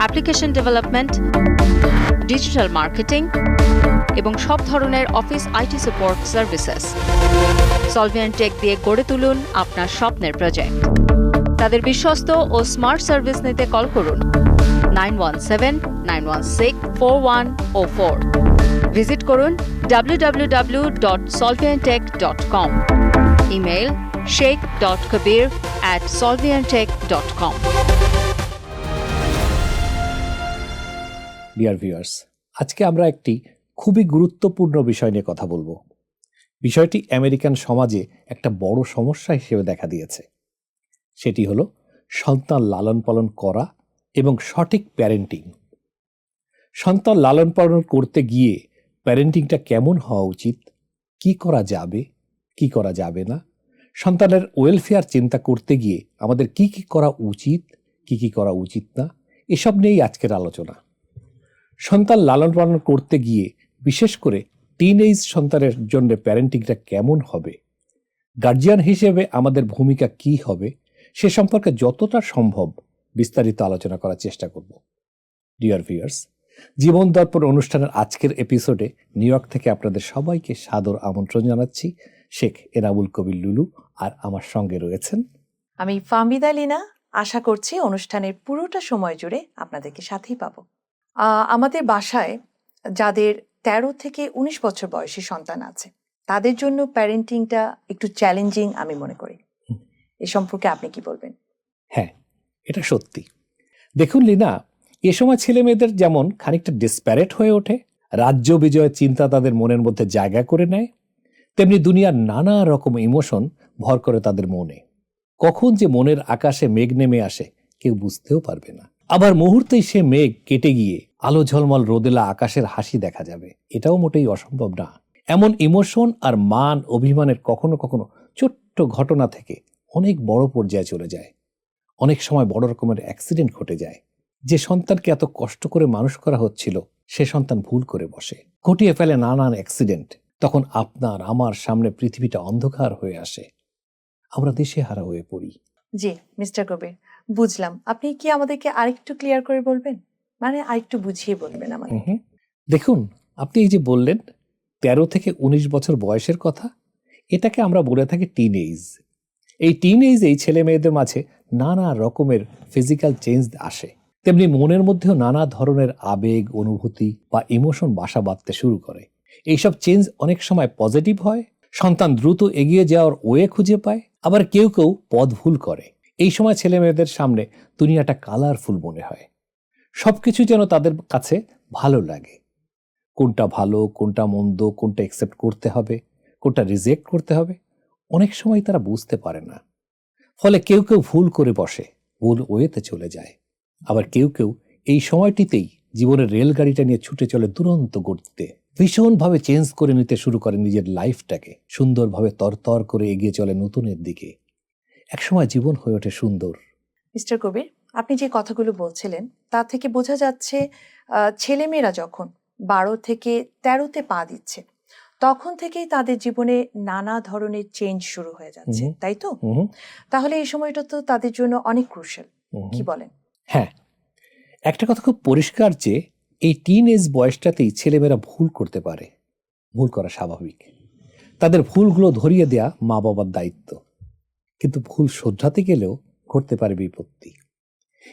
application development, digital marketing এবং সব ধরনের office IT support services. Solvian tech দিয়ে গড়ে তুলুন আপনার স্বপ্নের প্রজেক্ট। তাদের বিশ্বস্ত ও স্মার্ট সার্ভিস নিতে কল করুন nine one seven, nine one six, four one o four. Visit করুন www.solviantech.com email Sheikh dot Kabir at Solviantech dot com. Dear viewers আজকে আমরা একটি খুবই গুরুত্বপূর্ণ বিষয় নিয়ে কথা বলব। বিষয়টি আমেরিকান সমাজে একটা বড় সমস্যা হিসেবে দেখা দিয়েছে। সেটি হলো সন্তান লালন পালন করা এবং সঠিক প্যারেন্টিং সন্তান লালন পালন করতে গিয়ে প্যারেন্টিংটা কেমন হওয়া উচিত? কি করা যাবে? কি করা যাবে না? সন্তানের ওয়েলফেয়ার চিন্তা করতে গিয়ে আমাদের কি কি করা উচিত? কি কি করা উচিত না? এসব নিয়েই আজকের আলোচনা। সন্তান লালন পালন করতে গিয়ে, বিশেষ করে টিনেজ সন্তানের জন্য প্যারেন্টিংটা কেমন হবে? গার্জিয়ান হিসেবে আমাদের ভূমিকা কি হবে? সে সম্পর্কে যতটা সম্ভব বিস্তারিত আলোচনা করার চেষ্টা করব। ডিয়ার ভিউয়ার্স জীবন দর্পণ অনুষ্ঠানের আজকের এপিসোডে নিউ ইয়র্ক থেকে আপনাদের সবাইকে সাদর আমন্ত্রণ জানাচ্ছি, শেখ এনামুল কবির লুলু আর আমার সঙ্গে রয়েছেন আমি ফাহমিদা লিনা। আশা করছি অনুষ্ঠানের পুরোটা সময় জুড়ে আপনাদেরকে সাথেই পাবো। আমাদের বাসায় যাদের তেরো থেকে উনিশ বছর বয়সী সন্তান আছে তাদের জন্য প্যারেন্টিংটা একটু চ্যালেঞ্জিং আমি মনে করি। এ সম্পর্কে আপনি কি বলবেন? হ্যাঁ এটা সত্যি। দেখুন লিনা এ সময় ছেলে মেয়েদের যেমন খানিকটা ডিসপ্যারেট হয়ে ওঠে রাজ্য বিজয়ের চিন্তা তাদের মনের মধ্যে জায়গা করে নেয় তেমনি দুনিয়ার নানা রকম ইমোশন ভর করে তাদের মনে। কখন যে মনের আকাশে মেঘ নেমে আসে কেউ বুঝতেও পারবে না। আবার মুহূর্তেই সে মেঘ কেটে গিয়ে আলো ঝলমল রোদেলা আকাশের হাসি দেখা যাবে। এটাও মোটেই অসম্ভব না। এমন ইমোশন আর মান অভিমানের কখনো কখনো ছোট্ট ঘটনা থেকে অনেক বড় পর্যায়ে চলে যায়। অনেক সময় বড় রকমের অ্যাক্সিডেন্ট ঘটে যায়। যে সন্তানকে এত কষ্ট করে মানুষ করা হচ্ছিল, সে সন্তান ভুল করে বসে। ঘটিয়ে ফেলে নানান অ্যাক্সিডেন্ট। তখন আপনার, আমার সামনে পৃথিবীটা অন্ধকার হয়ে আসে। আমরা দেশে হারা হয়ে পড়ি। জি, মিস্টার কবির। বুঝলাম। আপনি কি আমাদেরকে আরেকটু ক্লিয়ার করে বলবেন? মানে আরেকটু বুঝিয়ে বলবেন হুম। দেখুন, আপনি এই যে বললেন, তেরো থেকে উনিশ বছর বয়সের কথা, এটাকে আমরা বলে থাকি টিন এইজ এই টিন এইজ এই ছেলে মেয়েদের মাঝে নানা রকমের ফিজিক্যাল চেঞ্জ আসে। তেমনি মনের মধ্যেও নানা ধরনের আবেগ, অনুভূতি বা ইমোশন বাসা বাঁধতে শুরু করে। এইসব চেঞ্জ অনেক সময় পজিটিভ হয়, সন্তান দ্রুত এগিয়ে যাওয়ার ওয়ে খুঁজে পায়, আবার কেউ কেউ পথ ভুল করে। এই সময় ছেলে মেয়েদের সামনে দুনিয়াটা কালারফুল মনে হয়। সবকিছু যেন তাদের কাছে ভালো লাগে। কোনটা ভালো, কোনটা মন্দ, কোনটা একসেপ্ট করতে হবে, কোনটা রিজেক্ট করতে হবে, অনেক সময় তারা বুঝতে পারে না। ফলে কেউ কেউ ভুল করে বসে, ভুল ওয়েতে চলে যায়। আবার কেউ কেউ এই সময়টিতেই জীবনের রেলগাড়িটা নিয়ে ছুটে চলে দুরন্ত গতিতে, ভীষণভাবে চেঞ্জ করে নিতে শুরু করে নিজের লাইফটাকে সুন্দরভাবে তরতর করে এগিয়ে চলে নতুনের দিকে। একসময় জীবন হয়ে ওঠে সুন্দর। মিস্টার কবির আপনি যে কথাগুলো বলছিলেন তা থেকে বোঝা যাচ্ছে ছেলেমেয়েরা যখন বারো থেকে তেরোতে পা দিচ্ছে তখন থেকেই তাদের জীবনে নানা ধরনের চেঞ্জ শুরু হয়ে যাচ্ছে তাই তো? তাহলে এই সময়টা তো তাদের জন্য অনেক ক্রুশাল। কি বলেন? হ্যাঁ একটা কথা খুব পরিষ্কার যে এই টিন এজ বয়সটাতেই ছেলেমেয়েরা ভুল করতে পারে। ভুল করা স্বাভাবিক। তাদের ভুলগুলো ধরিয়ে দেয়া মা বাবার দায়িত্ব। কিন্তু ভুল শোধরাতে গেলেও ঘটতে পারে বিপত্তি।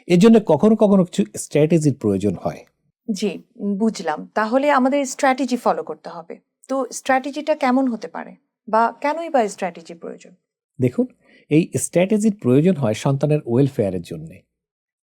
এর জন্য কখনো কখনো কিছু স্ট্র্যাটেজির প্রয়োজন হয়। জি বুঝলাম। তাহলে আমাদের স্ট্র্যাটেজি ফলো করতে হবে। তো স্ট্র্যাটেজিটা কেমন হতে পারে? বা কেনই বা স্ট্র্যাটেজি প্রয়োজন? দেখুন এই স্ট্র্যাটেজির প্রয়োজন হয় সন্তানের ওয়েলফেয়ারের জন্য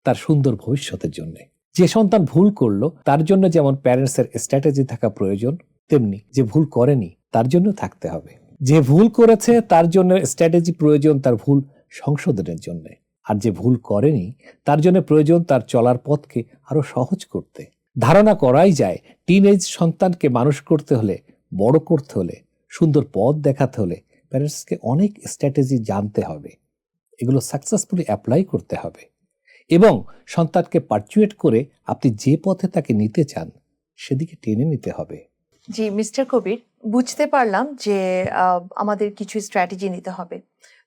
তার সুন্দর ভবিষ্যতের জন্য। যে সন্তান ভুল করল তার জন্য যেমন প্যারেন্টসের স্ট্র্যাটেজি থাকা প্রয়োজন তেমনি যে ভুল করেনি তার জন্য থাকতে হবে। যে ভুল করেছে তার জন্য স্ট্র্যাটেজি প্রয়োজন তার ভুল সংশোধনের জন্য। আর যে ভুল করেনি তার জন্য প্রয়োজন তার চলার পথকে আরও সহজ করতে। ধারণা করাই যায় টিনেজ সন্তানকে মানুষ করতে হলে, বড় করতে হলে, সুন্দর পথ দেখাতে হলে প্যারেন্টসকে অনেক স্ট্র্যাটেজি জানতে হবে। এগুলো সাকসেসফুলি অ্যাপ্লাই করতে হবে। এবং সন্তানকে পার্চুয়েট করে আপনি যে পথে তাকে নিতে চান, সেদিকে টেনে নিতে হবে। জি, মিস্টার কবির বুঝতে পারলাম যে আমাদের কিছু স্ট্র্যাটেজি নিতে হবে।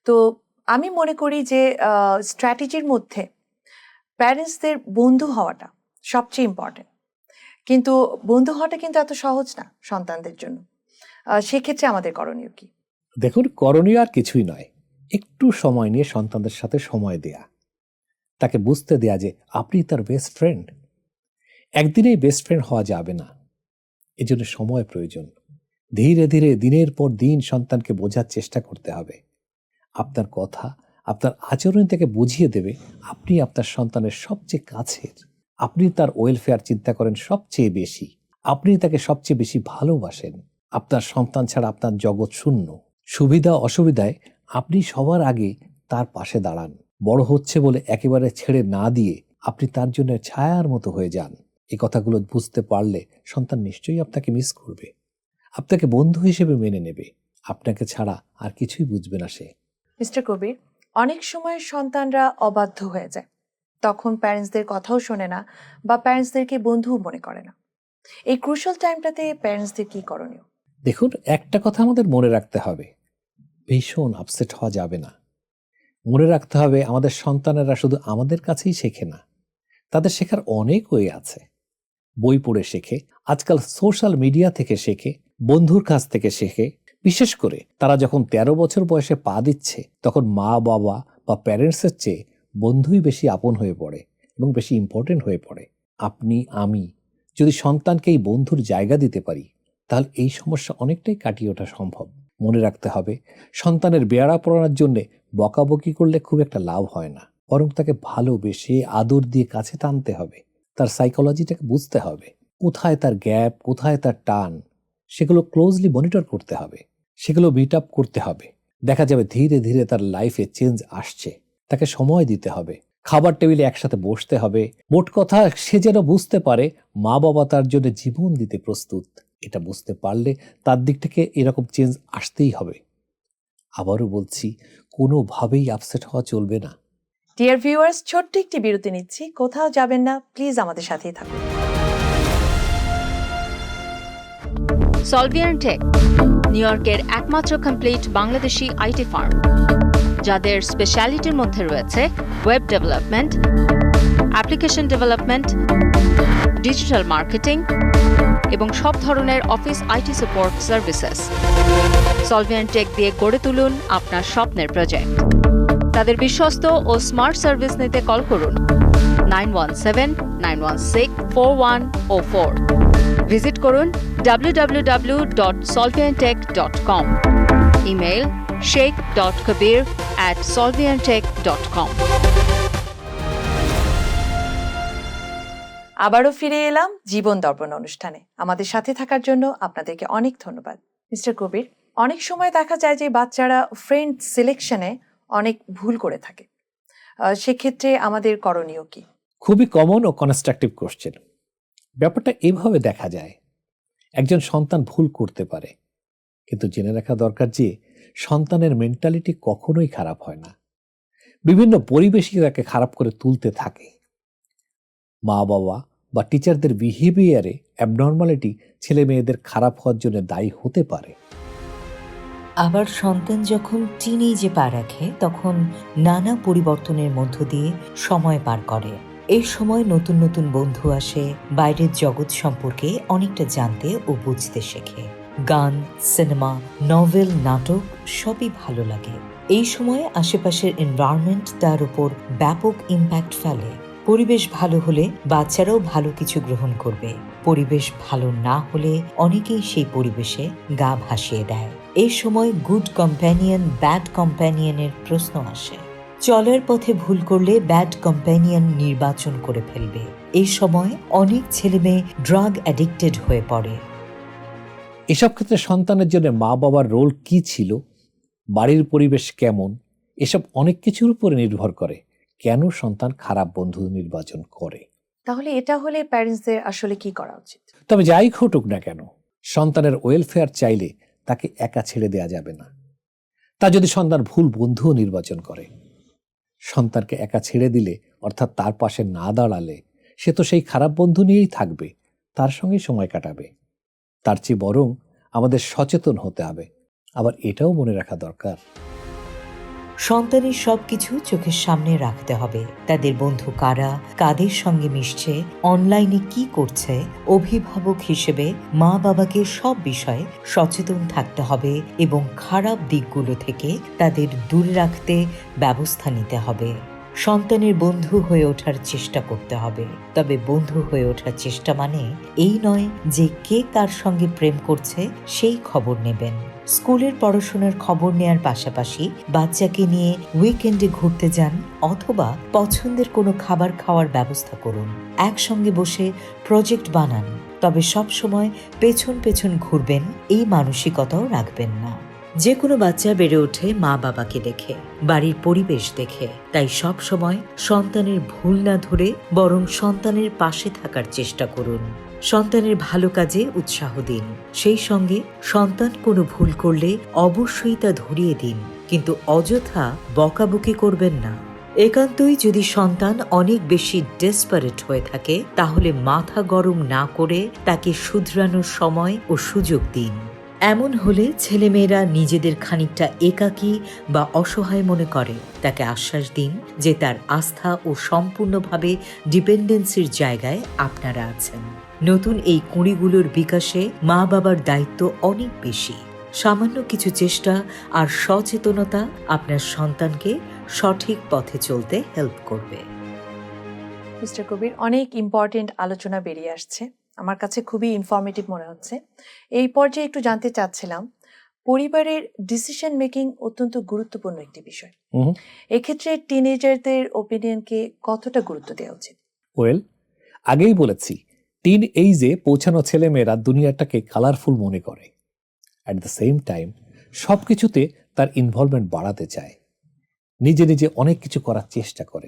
তো আমি মনে করি যে স্ট্র্যাটেজির মধ্যে প্যারেন্টসদের বন্ধু হওয়াটা সবচেয়ে ইম্পর্টেন্ট কিন্তু বন্ধু হওয়াটা কিন্তু এত সহজ না সন্তানদের জন্য। সেক্ষেত্রে আমাদের করণীয় কি? দেখুন, করণীয় আর কিছুই নয়। একটু সময় নিয়ে সন্তানদের সাথে সময় দেয়া। তাকে বুঝতে দেয়া যে, আপনি তার বেস্ট ফ্রেন্ড একদিনেই বেস্ট ফ্রেন্ড হওয়া যাবে না। এজন্য সময় প্রয়োজন। ধীরে ধীরে দিনের পর দিন সন্তানকে বোঝার চেষ্টা করতে হবে। আপনার কথা, আপনার আচরণ থেকে বুঝিয়ে দেবে আপনি আপনার সন্তানের সবচেয়ে কাছের। আপনি তার ওয়েলফেয়ার চিন্তা করেন সবচেয়ে বেশি। আপনি তাকে সবচেয়ে বেশি ভালোবাসেন। আপনার সন্তান ছাড়া আপনার জগৎ শূন্য। সুবিধা, অসুবিধায় আপনি সবার আগে তার পাশে দাঁড়ান। বড় হচ্ছে বলে একেবারে ছেড়ে না দিয়ে আপনি তার জন্য ছায়ার মতো হয়ে যান। এই কথাগুলো বুঝতে পারলে সন্তান নিশ্চয়ই আপনাকে মিস করবে। আপনাকে বন্ধু হিসেবে মেনে নেবে। আপনাকে ছাড়া আর কিছুই বুঝবে না সে। মিস্টার কবির অনেক সময় সন্তানরা অবাধ্য হয়ে যায়। তখন প্যারেন্টসদের কথাও শোনে না বা প্যারেন্টসদেরকে বন্ধুও মনে করে না। এই ক্রুশাল টাইমটাতে প্যারেন্টসদের কি করণীয়? দেখুন একটা কথা আমাদের মনে রাখতে হবে। ভীষণ আপসেট হওয়া যাবে না। মনে রাখতে হবে আমাদের সন্তানেরা শুধু আমাদের কাছেই শেখে না। তাদের শেখার অনেক ওয়ে আছে। বই পড়ে শেখে আজকাল সোশ্যাল মিডিয়া থেকে শেখে বন্ধুর কাছ থেকে শেখে। বিশেষ করে তারা যখন ১৩ বছর বয়সে পা দিচ্ছে, তখন মা, বাবা বা প্যারেন্টসের চেয়ে বন্ধুই বেশি আপন হয়ে পড়ে এবং বেশি ইম্পর্টেন্ট হয়ে পড়ে। আপনি, আমি যদি সন্তানকে এই বন্ধুর জায়গা দিতে পারি, তাহলে এই সমস্যা অনেকটাই কাটিয়ে ওঠা সম্ভব। মনে রাখতে হবে, সন্তানের বেয়ারা পড়ানোর জন্যে বকাবকি করলে খুব একটা লাভ হয় না। বরং তাকে ভালোবেসে, আদর দিয়ে কাছে টানতে হবে। তার সাইকোলজিটাকে বুঝতে হবে। কোথায় তার গ্যাপ কোথায় তার টান? সেগুলো ক্লোজলি মনিটর করতে হবে। সেগুলো মিট আপ করতে হবে। দেখা যাবে ধীরে ধীরে তার লাইফে চেঞ্জ আসছে। তাকে সময় দিতে হবে। খাবার টেবিলে একসাথে বসতে হবে। মোট কথা, সে যেন বুঝতে পারে মা বাবা তার জন্য জীবন দিতে প্রস্তুত। এটা বুঝতে পারলে তার দিক থেকে এরকম চেঞ্জ আসতেই হবে। আবারও বলছি, কোনোভাবেই আপসেট হওয়া চলবে না। ডিয়ার ভিউয়ার্স ছোট্ট একটি বিরতি নিচ্ছি। কোথাও যাবেন না প্লিজ আমাদের সাথেই থাকুন। সলভিয়ান টেক নিউ ইয়র্কের একমাত্র কমপ্লিট বাংলাদেশি আইটি ফার্ম, যাদের স্পেশালিটির মধ্যে রয়েছে web development application development digital marketing এবং সব ধরনের office IT support services Solvian tech দিয়ে গড়ে তুলুন আপনার স্বপ্নের প্রজেক্ট তাদের বিশ্বস্ত ও স্মার্ট সার্ভিস নিতে কল করুন nine one seven nine one six four one o four visit করুন www.solviantech.com email Sheikh dot Kabir at Solviantech dot com আবারও ফিরে এলাম জীবন দর্পণ অনুষ্ঠানে। আমাদের সাথে থাকার জন্য আপনাদেরকে অনেক ধন্যবাদ। মিস্টার কবির অনেক সময় দেখা যায় যে বাচ্চারা ফ্রেন্ড সিলেকশনে অনেক ভুল করে থাকে। আহ, সেক্ষেত্রে আমাদের করণীয় কি? খুবই কমন ও কনস্ট্রাকটিভ কোশ্চেন ব্যাপারটা এভাবে দেখা যায়। একজন সন্তান ভুল করতে পারে, কিন্তু জেনে রাখা দরকার যে সন্তানের মেন্টালিটি কখনোই খারাপ হয় না। বিভিন্ন পরিবেশই তাকে খারাপ করে তুলতে থাকে। মা বাবা বা টিচারদের বিহেভিয়ারে অ্যাবনর্মালিটি ছেলে মেয়েদের খারাপ হওয়ার জন্য দায়ী হতে পারে। আবার সন্তান যখন টিনেজে পা রাখে, তখন নানা পরিবর্তনের মধ্য দিয়ে সময় পার করে। এই সময় নতুন নতুন বন্ধু আসে, বাইরের জগৎ সম্পর্কে অনেকটা জানতে ও বুঝতে শেখে। গান, সিনেমা, নভেল, নাটক সবই ভালো লাগে। এই সময়ে আশেপাশের এনভায়রনমেন্ট তার উপর ব্যাপক ইম্প্যাক্ট ফেলে। পরিবেশ ভালো হলে বাচ্চারাও ভালো কিছু গ্রহণ করবে। পরিবেশ ভালো না হলে অনেকেই সেই পরিবেশে গা ভাসিয়ে দেয়। এই সময় গুড কম্প্যানিয়ন ব্যাড কম্প্যানিয়নের প্রশ্ন আসে। চলার পথে ভুল করলে ব্যাড কম্প্যানিয়ন নির্বাচন করে ফেলবে। এই সময় অনেক ছেলে মেয়ে ড্রাগ অ্যাডিক্টেড হয়ে পড়ে। এসব ক্ষেত্রে সন্তানের জন্য মা বাবার রোল কি ছিল? বাড়ির পরিবেশ কেমন? এসব অনেক কিছুর উপরে নির্ভর করে। কেন সন্তান খারাপ বন্ধু নির্বাচন করে? তাহলে এটা হলে প্যারেন্টসদের আসলে কি করা উচিত? তবে যাই ঘটুক না কেন সন্তানের ওয়েলফেয়ার চাইলে তাকে একা ছেড়ে দেয়া যাবে না। তা যদি সন্তান ভুল বন্ধুও নির্বাচন করে সন্তানকে একা ছেড়ে দিলে, অর্থাৎ তার পাশে না দাঁড়ালে, সে তো সেই খারাপ বন্ধু নিয়েই থাকবে, তার সঙ্গে সময় কাটাবে। তার চেয়ে বরং আমাদের সচেতন হতে হবে। আবার এটাও মনে রাখা দরকার। সন্তানের সবকিছু চোখের সামনে রাখতে হবে। তাদের বন্ধু কারা, কাদের সঙ্গে মিশছে, অনলাইনে কি করছে, অভিভাবক হিসেবে মা বাবাকে সব বিষয়ে সচেতন থাকতে হবে এবং খারাপ দিকগুলো থেকে তাদের দূরে রাখতে ব্যবস্থা নিতে হবে। সন্তানের বন্ধু হয়ে ওঠার চেষ্টা করতে হবে। তবে বন্ধু হয়ে ওঠার চেষ্টা মানে এই নয় যে কে কার সঙ্গে প্রেম করছে, সেই খবর নেবেন। স্কুলের পড়াশোনার খবর নেয়ার পাশাপাশি বাচ্চাকে নিয়ে উইকেন্ডে ঘুরতে যান অথবা পছন্দের কোনো খাবার খাওয়ার ব্যবস্থা করুন। একসঙ্গে বসে প্রজেক্ট বানান। তবে সব সময় পেছন পেছন ঘুরবেন, এই মানসিকতাও রাখবেন না। যে কোনো বাচ্চা বেড়ে ওঠে মা বাবাকে দেখে, বাড়ির পরিবেশ দেখে। তাই সব সময় সন্তানের ভুল না ধরে বরং সন্তানের পাশে থাকার চেষ্টা করুন। সন্তানের ভালো কাজে উৎসাহ দিন। সেই সঙ্গে সন্তান কোনো ভুল করলে অবশ্যই তা ধরিয়ে দিন। কিন্তু অযথা বকাবকি করবেন না। একান্তই যদি সন্তান অনেক বেশি ডেসপারেট হয়ে থাকে, তাহলে মাথা গরম না করে তাকে শুধরানোর সময় ও সুযোগ দিন। এমন হলে ছেলেমেয়েরা নিজেদের খানিকটা একাকী বা অসহায় মনে করে। তাকে আশ্বাস দিন যে তার আস্থা ও সম্পূর্ণভাবে ডিপেন্ডেন্সির জায়গায় আপনারা আছেন। নতুন এই কুঁড়িগুলোর বিকাশে মা বাবার দায়িত্ব অনেক বেশি। সামান্য কিছু চেষ্টা আর সচেতনতা আপনার সন্তানকে সঠিক পথে চলতে হেল্প করবে। মিস্টার কবির, অনেক ইম্পর্টেন্ট আলোচনা বেরিয়ে আসছে। আমার কাছে খুবই ইনফরমেটিভ মনে হচ্ছে। এই পর্যায়ে একটু জানতে চাচ্ছিলাম পরিবারের ডিসিশন মেকিং অত্যন্ত গুরুত্বপূর্ণ একটি বিষয়। এক্ষেত্রে টিনেজারদের ওপিনিয়নকে কতটা গুরুত্ব দেওয়া উচিত? ওয়েল আগেই বলেছি টিন এইজে পৌঁছানো ছেলেমেয়েরা দুনিয়াটাকে কালারফুল মনে করে। অ্যাট দ্য সেম টাইম সব কিছুতে তার ইনভলভমেন্ট বাড়াতে চায়। নিজে নিজে অনেক কিছু করার চেষ্টা করে।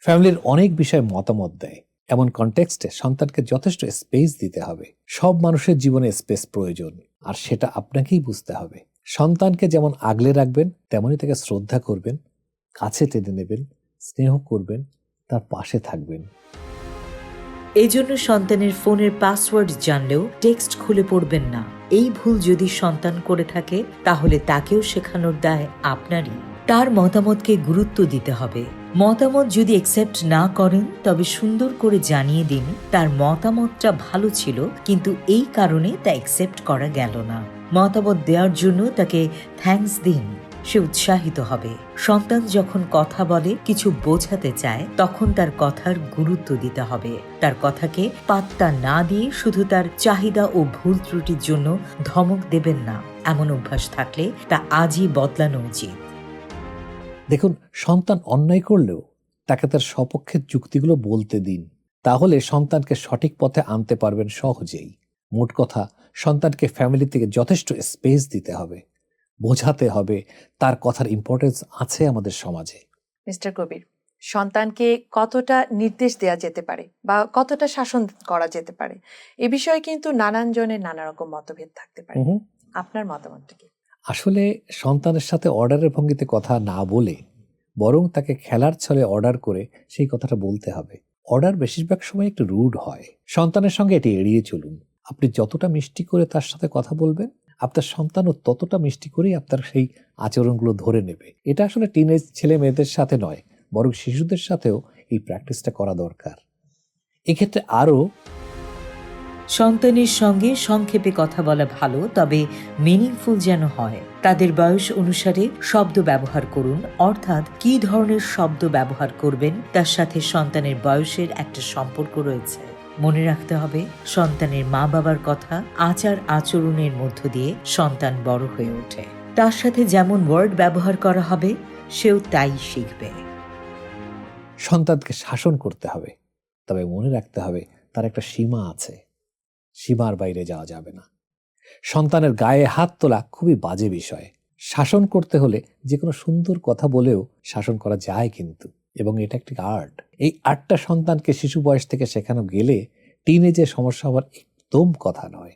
ফ্যামিলির অনেক বিষয়ে মতামত দেয়। এমন কনটেক্সটে সন্তানকে যথেষ্ট স্পেস দিতে হবে। সব মানুষের জীবনে স্পেস প্রয়োজন, আর সেটা আপনাকেই বুঝতে হবে। সন্তানকে যেমন আগলে রাখবেন, তেমনই তাকে শ্রদ্ধা করবেন, কাছে টেনে নেবেন, স্নেহ করবেন, তার পাশে থাকবেন। এই জন্য সন্তানের ফোনের পাসওয়ার্ড জানলেও টেক্সট খুলে পড়বেন না। এই ভুল যদি সন্তান করে থাকে, তাহলে তাকেও শেখানোর দায় আপনারই। তার মতামতকে গুরুত্ব দিতে হবে। মতামত যদি একসেপ্ট না করেন, তবে সুন্দর করে জানিয়ে দিন তার মতামতটা ভালো ছিল, কিন্তু এই কারণে তা একসেপ্ট করা গেল না। মতামত দেওয়ার জন্য তাকে থ্যাঙ্কস দিন, সে উৎসাহিত হবে। সন্তান যখন কথা বলে, কিছু বোঝাতে চায়, তখন তার কথার গুরুত্ব দিতে হবে। তার কথাকে পাত্তা না দিয়ে শুধু তার চাহিদা ও ভুল ত্রুটির জন্য ধমক দেবেন না। এমন অভ্যাস থাকলে তা আজই বদলানো উচিত। দেখুন সন্তান অন্যায় করলেও তাকে তার সপক্ষের যুক্তিগুলো বলতে দিন। তাহলে সন্তানকে সঠিক পথে আনতে পারবেন সহজেই। মোট কথা সন্তানকে ফ্যামিলি থেকে যথেষ্ট স্পেস দিতে হবে। বোঝাতে হবে তার কথার ইম্পর্টেন্স আছে আমাদের সমাজে। মিস্টার কবির সন্তানকে কতটা নির্দেশ দেওয়া যেতে পারে বা কতটা শাসন করা যেতে পারে এ বিষয়ে কিন্তু নানান জনের নানা রকম মতভেদ থাকতে পারে। আপনার মতামতটা কি? আসলে সন্তানের সাথে অর্ডারের ভঙ্গিতে কথা না বলে বরং তাকে খেলার ছলে অর্ডার করে সেই কথাটা বলতে হবে। অর্ডার বেশিরভাগ সময় একটু রুড হয়। সন্তানের সঙ্গে এটি এড়িয়ে চলুন। আপনি যতটা মিষ্টি করে তার সাথে কথা বলবেন, আপনার সন্তানও ততটা মিষ্টি করেই আপনার সেই আচরণগুলো ধরে নেবে। এটা আসলে টিনেজ ছেলে মেয়েদের সাথে নয়, বরং শিশুদের সাথেও এই প্র্যাকটিসটা করা দরকার। এক্ষেত্রে আরও সন্তানের সঙ্গে সংক্ষেপে কথা বলা ভালো, তবে মিনিংফুল যেন হয়। তাদের বয়স অনুসারে শব্দ ব্যবহার করুন, অর্থাৎ কি ধরনের শব্দ ব্যবহার করবেন, তার সাথে সন্তানের বয়সের একটা সম্পর্ক রয়েছে। মনে রাখতে হবে, সন্তানের মা বাবার কথা আচার আচরণের মধ্য দিয়ে সন্তান বড় হয়ে ওঠে। তার সাথে যেমন ওয়ার্ড ব্যবহার করা হবে, সেও তাই শিখবে। সন্তানকে শাসন করতে হবে, তবে মনে রাখতে হবে তার একটা সীমা আছে। সীমার বাইরে যাওয়া যাবে না। সন্তানের গায়ে হাত তোলা খুবই বাজে বিষয়। শাসন করতে হলে যে কোনো সুন্দর কথা বলেও শাসন করা যায় কিন্তু, এবং এটা একটি আর্ট। এই আর্টটা সন্তানকে শিশু বয়স থেকে শেখানো গেলে টিনে টিনেজে সমস্যা হওয়ার একদম কথা নয়।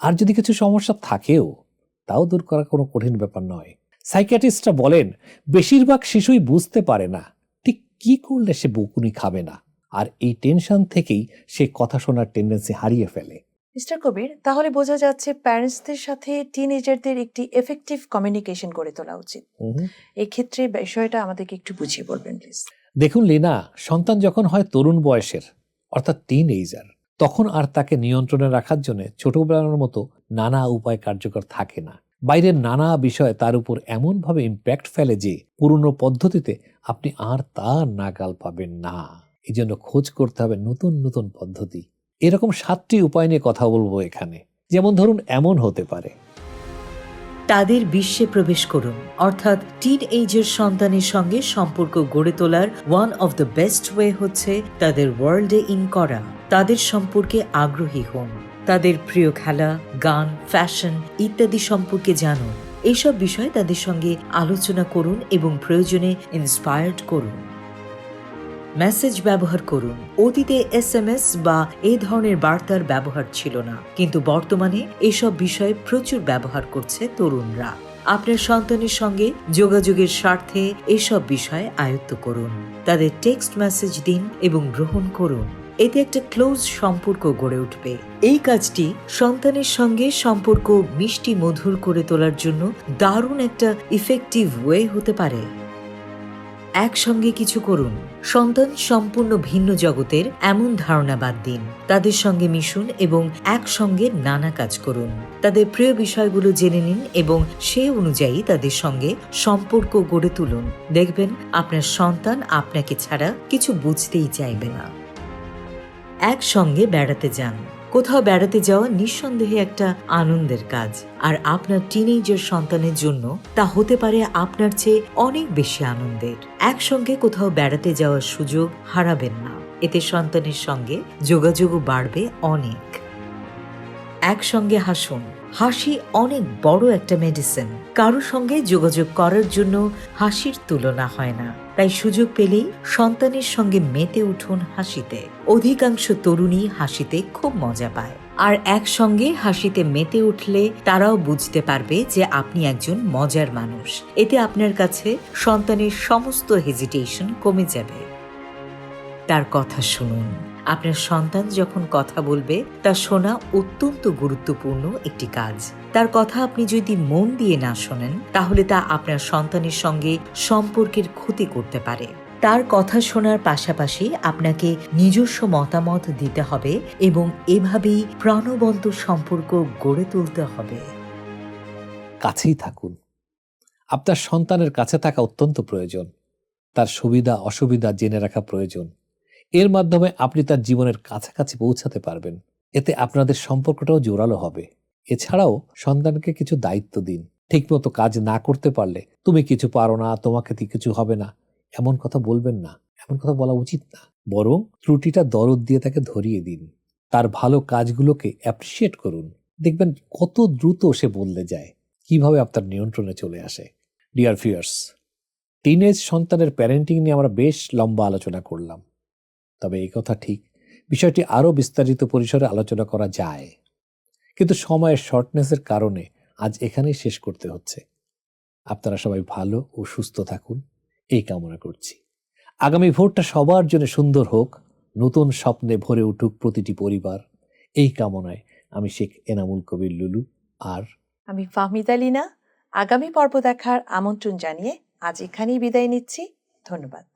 আর যদি কিছু সমস্যা থাকেও, তাও দূর করা কোনো কঠিন ব্যাপার নয়। সাইকিয়াট্রিস্টরা বলেন, বেশিরভাগ শিশুই বুঝতে পারে না। ঠিক কি করলে সে বকুনি খাবে না? আর এই টেনশন থেকেই সে কথা শোনার টেন্ডেন্সি হারিয়ে ফেলে। মিস্টার কবির তাহলে বোঝা যাচ্ছে প্যারেন্টসদের সাথে টিনেজারদের একটি এফেক্টিভ কমিউনিকেশন গড়ে তোলা উচিত। এক্ষেত্রে বিষয়টা আমাদেরকে একটু বুঝিয়ে বলবেন প্লিজ দেখুন লীনা সন্তান যখন হয় তরুণ বয়সের অর্থাৎ টিন এইজার তখন আর তাকে নিয়ন্ত্রণে রাখার জন্য ছোটবেলার মতো নানা উপায় কার্যকর থাকে না। বাইরের নানা বিষয় তার উপর এমনভাবে ইম্প্যাক্ট ফেলে যে পুরনো পদ্ধতিতে আপনি আর তার নাগাল পাবেন না। এই জন্য খোঁজ করতে হবে নতুন নতুন পদ্ধতি। এরকম সাতটি উপায় নিয়ে কথা বলব এখানে। যেমন ধরুন, এমন হতে পারে। তাদের বিশ্বে প্রবেশ করুন। অর্থাৎ টিন এইজের সন্তানের সঙ্গে সম্পর্ক গড়ে তোলার one of the best way হচ্ছে তাদের ওয়ার্ল্ডে ইন করা। তাদের সম্পর্কে আগ্রহী হন। তাদের প্রিয় খেলা, গান ফ্যাশন ইত্যাদি সম্পর্কে জানুন। এইসব বিষয়ে তাদের সঙ্গে আলোচনা করুন এবং প্রয়োজনে ইন্সপায়ার্ড করুন। মেসেজ ব্যবহার করুন। অতীতে এস এম এস বা এই ধরনের বার্তার ব্যবহার ছিল না। কিন্তু বর্তমানে এসব বিষয়ে প্রচুর ব্যবহার করছে তরুণরা। আপনার সন্তানের সঙ্গে যোগাযোগের স্বার্থে এসব বিষয়ে আয়ত্ত করুন। তাদের টেক্সট মেসেজ দিন এবং গ্রহণ করুন। এতে একটা ক্লোজ সম্পর্ক গড়ে উঠবে। এই কাজটি সন্তানের সঙ্গে সম্পর্ক মিষ্টি মধুর করে তোলার জন্য দারুণ একটা ইফেক্টিভ ওয়ে হতে পারে। একসঙ্গে কিছু করুন। সন্তান সম্পূর্ণ ভিন্ন জগতের এমন ধারণা বাদ দিন। তাদের সঙ্গে মিশুন এবং একসঙ্গে নানা কাজ করুন। তাদের প্রিয় বিষয়গুলো জেনে নিন এবং সে অনুযায়ী তাদের সঙ্গে সম্পর্ক গড়ে তুলুন। দেখবেন, আপনার সন্তান আপনাকে ছাড়া কিছু বুঝতেই চাইবে না। একসঙ্গে বেড়াতে যান। কোথাও বেড়াতে যাওয়া নিঃসন্দেহে একটা আনন্দের কাজ। আর আপনার টিনেজার সন্তানের জন্য তা হতে পারে আপনার চেয়ে অনেক বেশি আনন্দের। একসঙ্গে কোথাও বেড়াতে যাওয়ার সুযোগ হারাবেন না। এতে সন্তানের সঙ্গে যোগাযোগও বাড়বে অনেক। একসঙ্গে হাসুন। হাসি অনেক বড় একটা মেডিসিন কারও সঙ্গে যোগাযোগ করার জন্য হাসির তুলনা হয় না। তাই সুযোগ পেলেই সন্তানের সঙ্গে মেতে উঠুন হাসিতে। অধিকাংশ তরুণী হাসিতে খুব মজা পায়। আর একসঙ্গে হাসিতে মেতে উঠলে তারাও বুঝতে পারবে যে আপনি একজন মজার মানুষ। এতে আপনার কাছে সন্তানের সমস্ত হেজিটেশন কমে যাবে। তার কথা শুনুন। আপনার সন্তান যখন কথা বলবে, তা শোনা অত্যন্ত গুরুত্বপূর্ণ একটি কাজ। তার কথা আপনি যদি মন দিয়ে না শোনেন, তাহলে তা আপনার সন্তানের সঙ্গে সম্পর্কের ক্ষতি করতে পারে। তার কথা শোনার পাশাপাশি আপনাকে নিজস্ব মতামত দিতে হবে এবং এভাবেই প্রাণবন্ত সম্পর্ক গড়ে তুলতে হবে। কাছেই থাকুন। আপনার সন্তানের কাছে থাকা অত্যন্ত প্রয়োজন। তার সুবিধা, অসুবিধা জেনে রাখা প্রয়োজন। এর মাধ্যমে আপনি তার জীবনের কাছাকাছি পৌঁছাতে পারবেন। এতে আপনাদের সম্পর্কটাও জোরালো হবে। এছাড়াও সন্তানকে কিছু দায়িত্ব দিন। ঠিকমতো কাজ না করতে পারলে তুমি কিছু পারো না, তোমাকে কিছু হবে না। এমন কথা বলবেন না। এমন কথা বলা উচিত না। বরং ত্রুটিটা দরদ দিয়ে তাকে ধরিয়ে দিন। তার ভালো কাজগুলোকে অ্যাপ্রিসিয়েট করুন। দেখবেন কত দ্রুত সে বদলে যায়। কীভাবে আপনার নিয়ন্ত্রণে চলে আসে। ডিয়ার ফিয়ার্স টিনেজ সন্তানের প্যারেন্টিং নিয়ে আমরা বেশ লম্বা আলোচনা করলাম। তবে এই কথা ঠিক। বিষয়টি আরও বিস্তারিত পরিসরে আলোচনা করা যায়। কিন্তু সময়ের শর্টনেসের কারণে আজ এখানেই শেষ করতে হচ্ছে। আপনারা সবাই ভালো ও সুস্থ থাকুন। এই কামনা করছি। আগামী ভোটটা সবার জন্য সুন্দর হোক, নতুন স্বপ্নে ভরে উঠুক প্রতিটি পরিবার। এই কামনায় আমি শেখ এনামুল কবির লুলু আর আমি ফাহমিদা লিনা আগামী পর্ব দেখার আমন্ত্রণ জানিয়ে আজ এখানেই বিদায় নিচ্ছি। ধন্যবাদ।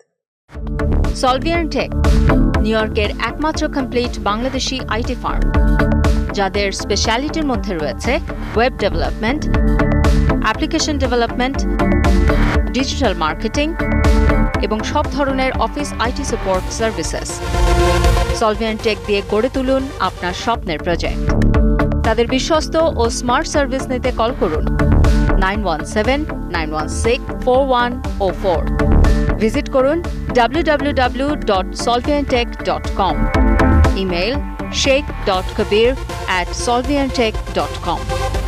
সলভিয়ান টেক নিউ ইয়র্কের একমাত্র কমপ্লিট বাংলাদেশি আইটি ফার্ম। যাদের স্পেশালিটির মধ্যে রয়েছে web development application development digital marketing এবং সব ধরনের office IT support services Solvian tech দিয়ে গড়ে তুলুন আপনার স্বপ্নের প্রজেক্ট তাদের বিশ্বস্ত ও স্মার্ট সার্ভিস নিতে কল করুন nine one seven nine one six four one o four visit করুন www.solviantech.com. Email shake.kabir at solviantech.com.